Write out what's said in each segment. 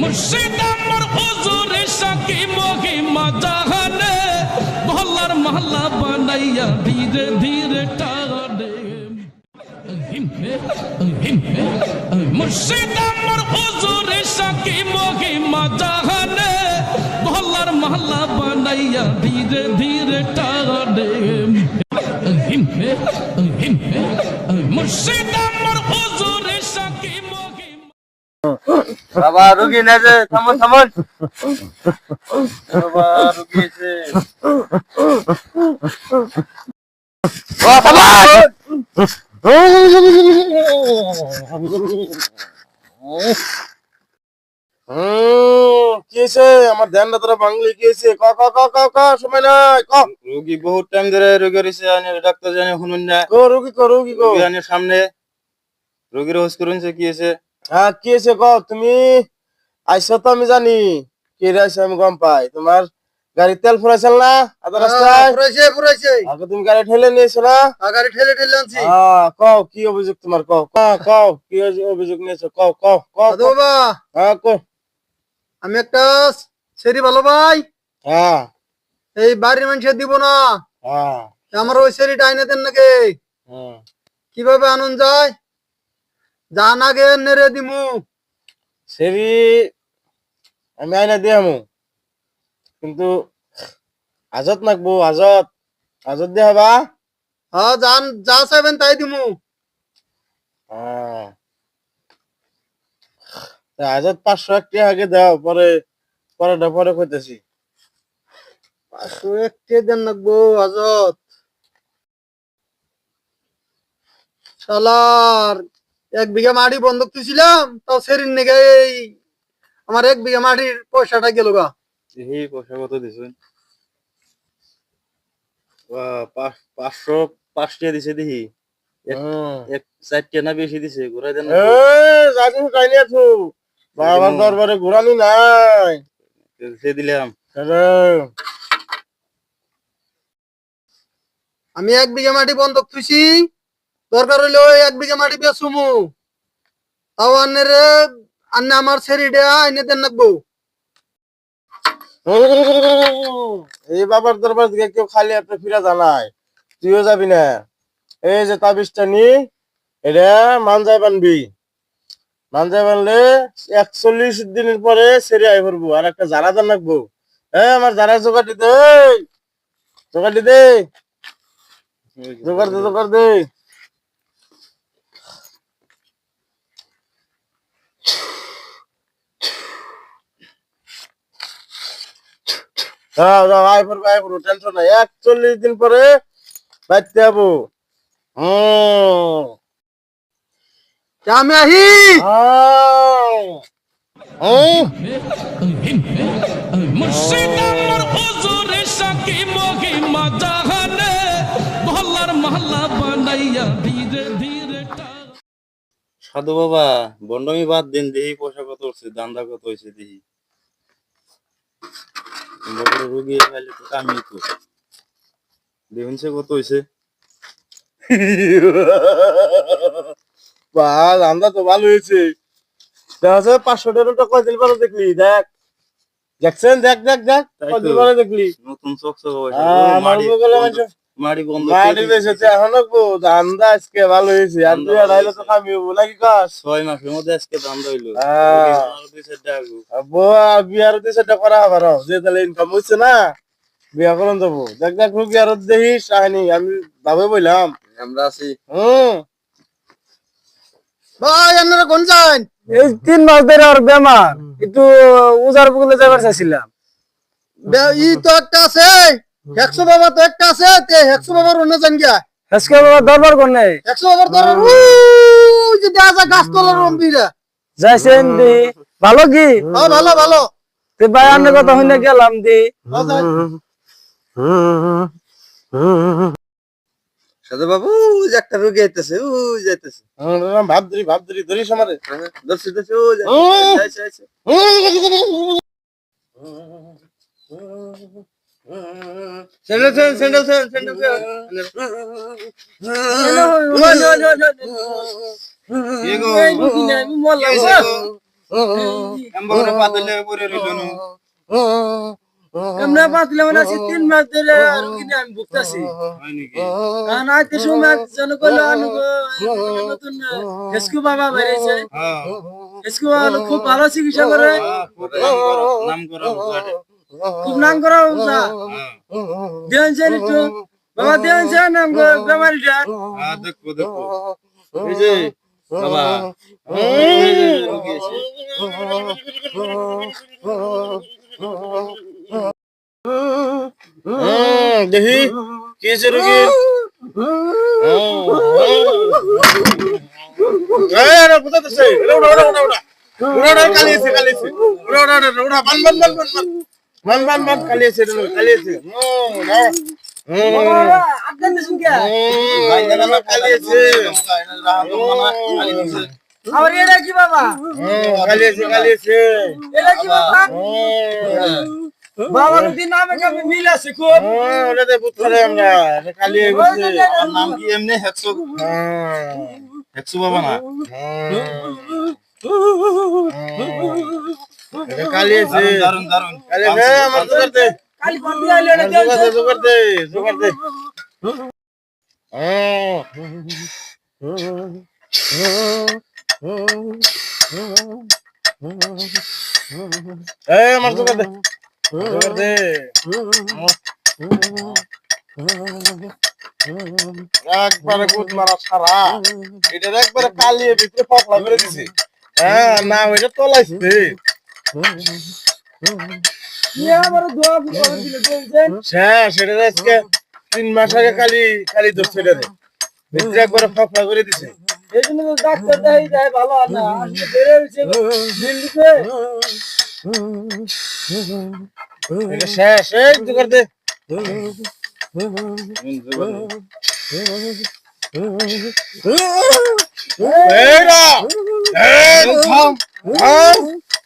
মুর্শিদ আমার হুজুরে সাকি মহিমা জাহানে মহল্লার মহল্লা বানাইয়া ধীরে ধীরে টানে। মুর্শিদ আমার হুজুরে সাকি মহিমা জাহানে মহল্লার মহল্লা বানাইয়া ধীরে ধীরে টানে। মুর্শিদ বাবা রুগী না যে থামুন থামুন। বাবা রুগী ও কি হয়েছে? আমার ধ্যানটা তোরা বাংলি কি ক ক ক ক ক সময় নাই ক। রুগী বহুত টাইম ধরে রুগী রয়েছে ডাক্তার জানে শুনুন না। কো রুগী কো রুগী কো। সামনে। রুগীর হোস করুন সে কি হয়েছে। হ্যাঁ কি হয়েছে ক তুমি আইসো তো আমি জানি। কে আইসো আমি গম পাই। তোমার গাড়ি তেল ফুরাইছিল না? রাস্তায়? আগে তুমি গাড়ি ঠেলে নিয়েছো না? আগারে ঠেলে ঠেলে আনছি। হ্যাঁ কও কি অভিযোগ তোমার কও? কও, কও কি অভিযোগ নিয়েছো? কও কও কও বাবা হ্যাঁ কও। আমি একটা সেরি ভালো ভাই। হ্যাঁ। এই বাড়ির মানুষের দিব না। হ্যাঁ। আমার ওই সেরিটা আইনে দেন নাকি? হুম। কীভাবে আনন্দ যায়? জান আগে নেড়ে দিমু। সেরি আমি আইনা দিয়ামু কিন্তু আজত নাকবো আজত। আজত দিয়ে হবা? হ্যাঁ জান যা চাইবেন তাই দিমু। আজত পাঁচশো একটি আগে দাও পরে পরেটা পরে কইতেছি। পাঁচশো একটে দেন নাকবো আজত। শালার। এক বিঘা মাটি বন্ধক দিছিলাম তাও সেরির নেগে এই আমার এক বিঘা মাটির পয়সাটা গেল গা। পয়সা কত দিছেন? বাহ, পাঁচ- পাঁচশো দিছে দেখি। এক- চারটা না বেশি দিছে ঘুরাই দেন বাবার দরবারে ঘুরানি নাই। সে দিলাম। আমি এক বিঘা মাটি বন্ধক থুইছি দরকার হইলে ওই এক বিঘা মাটি বেচুমু তাও আন্নে রে আন্নে আমার ছেড়িটা আইনে দেন নাকবো এই বাবার দরবার দিকে কেউ খালি হাতে ফিরা জানায় তুইও যাবি না। এই যে তাবিজটা নি, এটা মানজায় বানবি। মানজায় বানলে একচল্লিশ দিনের পরে সেরে আই পড়ব আর একটা জারা দান রাখব এ আমার জারা জোগাড় দিতে জোগাড় দিতে, জোগাড় দে জোগাড় দে। যাও যাও আয় পড়ব আয় পড়ব টেনশন নাই। একচল্লিশ দিন পরে বাড়তে যাব। হম। আমি আহি। সাধু বাবা বন্ডমি বাদ দিন দেখি পয়সা কত হচ্ছে দান্দা কত হয়েছে দেখি বাবার রুগী খাইলে তো কামি তো দেখুন সে কত হয়েছে আমরা তো ভালো হয়েছে। দেখা পাঁচশো টাকা কয়দিন পরে দেখলি দেখ। দেখছেন? দেখ দেখ দেখ। কয়দিন পরে দেখলি। নতুন চকচক হ্যাঁ, আমার বলে মাড়ি বন্ধ মাটি বেঁচেছে এখন রাখব ধান্দা আজকে ভালো হয়েছে। আর ধান্দা দুই ভালো আড়াইলে তো হয়েছে। নাকি কাজ ছয় মাসের মধ্যে আজকে দান্দা হইল। আরও দুই চারটা আগু। বউ বিয়ার দুই চারটা করা হবার যে তাহলে ইনকাম হচ্ছে না বিয়া করুন যাব। দেখ দেখিস আমি ভাবে বললাম। আমরা আছি। হম। ভাই আপনারা কোন যান? এই তিন মাস ধরে আর বেমার। একটু উজার বগলে যাবার চাইছিলাম। ই তো একটা আছে। একশো বাবা তো একটা আছে তে একশো বাবার অন্য যান গিয়া? আজকে বাবা দরবার কোন নেই একশো বাবার তো ওই যে যায় গাছ তলার রম্বিরা। যাইছেন দি। ভালো কি? হ্যাঁ ভালো ভালো। তে ভাই আন্নে কথা হইনে গেলাম দি। হ্যাঁ, সাধু বাবু যে একটা রুগী আইতেছে ওই যাইতেছে ভাব ধরি ভাব ধরি ধরিস আমারে। দর্শি দর্শি ও। যাইছে যাইছে স্যান্ডেল স্যান্ডেল স্যান্ডেল স্যান্ডেল আমরা পাতলে মানে আছি তিন মাস ধরে রুগীনে আমি ভুগতেছি কারণ আজকে সময় জনকল নতুন এসকু বাবা বেরিয়েছে এসকু খুব ভালো চিকিৎসা করে নাম করে নাম করা উমসা দেনছেন একটু বাবা দেনছেন নাম বেমারিটা দেখো দেখো এই যে বাবা দেখি কি হয়েছে রুগীর কালি কালিয়েছে কালিয়েছে ওরা ওরা ওরা বান বান বান বান মান মান মান কালি আছে কালি আছে আমার এটা কি বাবা কালি আছে কালি আছে এটা কি বাবা বাবার নামে কামে মিল আছে খুব ওটাতে বুঝতে আমরা কালি হয়েছে নাম কি এমনি হেক্সো হেক্সো বাবা না কালি আছে। দারুণ দারুণ কালি আছে আমার জোগাড় দে। কালি কোন দিয়ে আইলো এটা জোগাড় দে। দিয়েছে জোগাড় দে জোগাড় দে। এই আমার জোগাড় দে। জোগাড় দে। একবারে গুদ মারা সারা। এটার একবারে কালিয়ে ভিতরে পকলা করে দিছে। হ্যাঁ না ওইটা তলাইছে। হ্যাঁ, তিন মাস আগে খালি খালি ধরছে এটা ভিতরে একবার ফাঁকা করে দিছে এই জন্য তো ডাক্তার দেখাই যায় ভালো আর না আসলে বেড়ে হয়েছে দিল্লিতে এটা শেষ এই জোগাড় দে Hey, no! Hey, come! Come!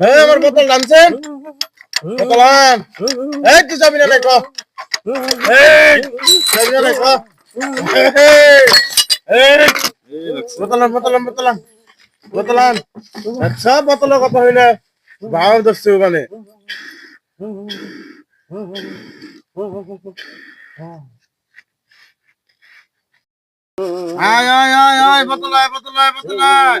হ্যাঁ আমার বোতল নামছেন বোতল আন এই তুই যাবি না বোতল বোতল আন বোতল কথা হইলে? ভাব ধরছে ওখানে। আয় আয় আয় আয়, বোতল আয় বোতল আয় বোতল আয়।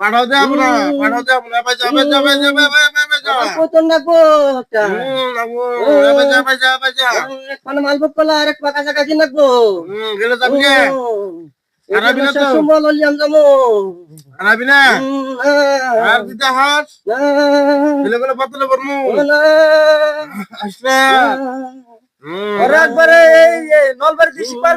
পাঠাও দে আমরা পাঠাও দে আমরা ভাই যাবে যাবে যাবে মালভোগ কলা আর এক পাকা জায়গা দিন রাখব হলি আম যাব। আরাবি না। আর দিতে হাস গেলে এই নলবাড়ি দিশি পার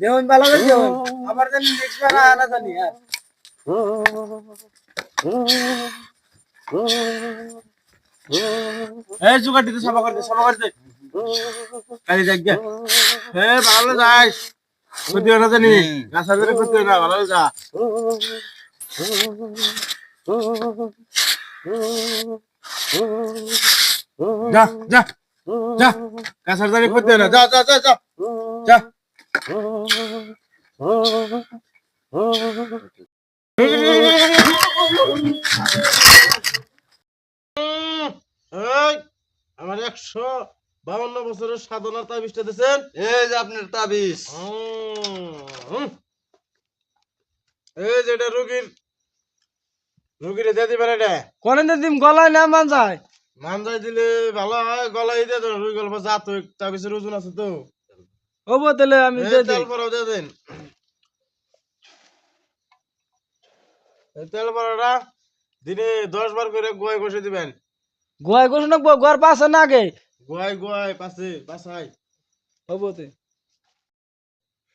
দেহন ভালো করে দেহন আবার জানি নেক্সট বার আনা জানি হ্যাঁ। এই জুগাটিতে সাফা করে দে সাফা করে দে কালি দেখ গে। হে, ভালো যাস। ক্ষতি না জানি। গাছা ধরে ক্ষতি না, ভালো যা। যা যা যা। গাছার জানি ক্ষতি না। যা যা যা যা। যা। আমার একশো বাউন্ন বছরের সাধনার তাবিজটা দিয়েছেন? এই যে আপনার তাবিজ। এই যে এটা রুগীর রুগীর দিয়ে দিবেন এটা। কোনে দিম গলায় না মান যায় মানজাই দিলে ভালো হয় গলায় দিয়ে রুই গল্প যা তো তাবিজের ওজন আছে তো। ও বদলে আমি তেল পরাও দিয়ে দেন। তেল দিনে দশ বার করে গোয়ায় ঘষে দিবেন। গোয়ার পাশে না আগে? গোয়ায় গোয়ায় পাশে পাশায় হবতে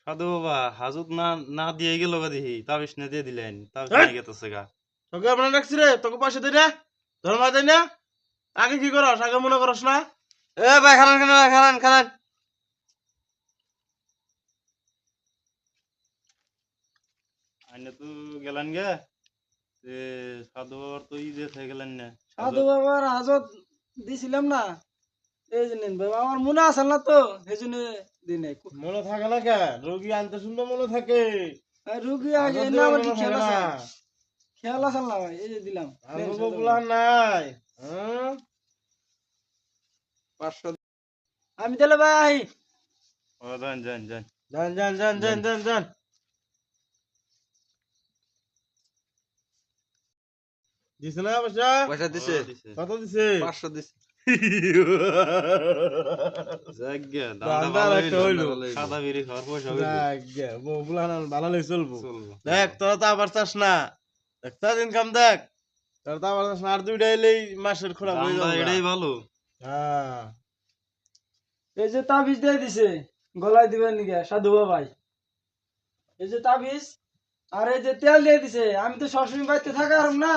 সাধু বাবা হাজত না না দিয়ে গেল গা দেখি তাবিজ না দিয়ে দিলেন তাবিজ নিয়ে গেতেছে গা। তোকে আপনার ডাকছি রে তোকে দেয় না ধর্মা দেয় না। আগে কি করস আগে মনে করস না? এ ভাই খানান খানান খানান খানান আইনে তো গেলেন গে। তে সাধু বাবার তো ই দিয়ে থেকে গেলেন না। সাধু বাবার হাজত দিছিলাম না। এই জন্য বাবা আমার মনে আছে না তো এই জন্য মনে থাকে না কে? রোগী আনতে শুনলে মনে থাকে। রুগী আগে না আমার কি খেয়াল আছে? খেয়াল আছে না ভাই এই যে দিলাম। নাই। হ্যাঁ? পাঁচশো আমি তাহলে ভাই ও যান যান যান যান যান যান যান যান দিছে না পয়সা? পয়সা দিছে। কত দিছে? পাঁচশো দিছে। দেখ তোরা তো আবার চাস না। ইনকাম দেখ। তোরা তো আবার চাস না আর দুইটা এলেই মাসের খোলা হয়ে এটাই ভালো। হ্যাঁ। এই যে তাবিজ দিয়ে দিছে গলায় দিবেন নিকে? সাধু বাবাই। এই যে তাবিজ আর এই যে তেল দিয়ে দিছে আমি তো সবসময় বাড়িতে থাকা না।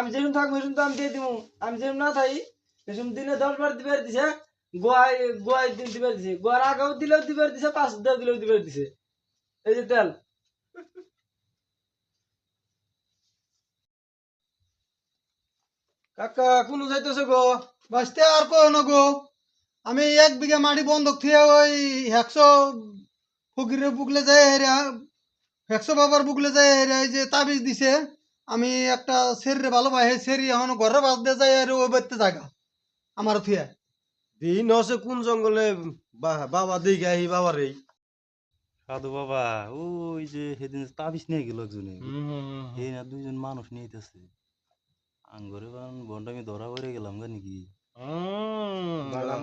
আমি যেরকম থাকব সেরকম তো আমি দিয়ে দিব আমি যেরকম না থাকি সেরকম দিনে দশ বার দিবে দিছে, গোয়ায় গোয়ায় দিন দিবে দিছে। গোয়ার আগেও দিলেও দিবে দিছে পাঁচ দেওয়া দিলেও দিবে দিছে। এই যে তেল। কাকা, কোনো যাইতেছে গো? বাঁচতে আর কো না গো। আমি এক বিঘা মাটি বন্ধক থিয়ে ওই একশো ফকিরে বুকলে যায় হেরা একশো বাবার বুকলে যায় হেরা, এই যে তাবিজ দিছে। আমি একটা সেরিরে ভালো সেই সেরি এখন ঘরে বাঁচতে যাই আর ওই বাড়তে জায়গা আমার থিয়ে। দিন হচ্ছে কোন জঙ্গলে বা- বাবা দিকে আহি বাবার। এই সাধু বাবা ওই যে সেদিন তাবিজ নিয়ে গেল একজনে। এই না দুইজন মানুষ নিয়েতেছে আঙ্গরে বান বন্ডামি ধরা পড়ে গেলাম গা নাকি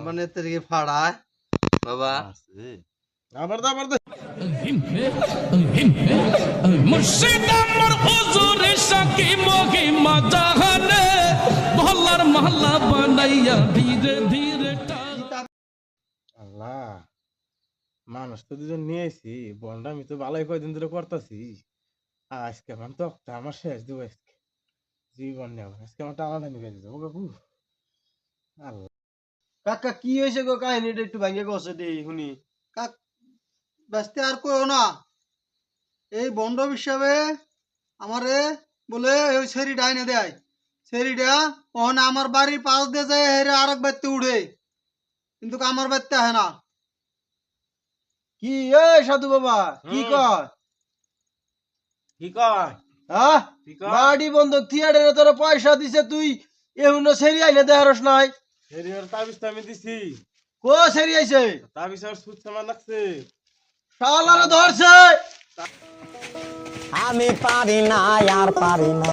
মানে বাবা। আছে। আবার দা আবার দে। মুর্শিদ আমার হুজুর সাকি মহিমা জাহানে মহল্লার মহল্লা বানাইয়া ধীরে ধীরে আল্লাহ মানুষ তো দুজন নিয়েছি বন্ডা আমি তো ভালোই কয়দিন ধরে করতেছি। আজকে আমার তো আমার শেষ দিব আজকে। জীবন নেব আজকে আমার টানা টানি করে দেবো কাকু। আল্লাহ। কাকা কি হয়েছে গো? কাহিনীটা একটু ভাঙ্গে গছে দেই শুনি। কাক বাঁচতে আর কইও না। এই বন্ড হিসাবে আমারে বলে ওই সেরি ডাইনে দেয়। সেরিটা ওখান আমার বাড়ির পাশ দিয়ে যায় হেরে আরেক বাড়িতে উঠে। কিন্তু আমার বাড়িতে আহে না। কি এ সাধু বাবা কি। কয়? কি কয়? হ্যাঁ বাড়ি বন্ধক থিয়েটারে তোরা পয়সা দিছে তুই এহুনো সেরি আইলে দেহারস নাই। হেরিয়ার তাবিজ তো আমি দিছি। কো সেরি আইছে? তাবিজ আর সুদ সামান লাগছে। শালারে ধরছে। আমি পারি না আর পারি না।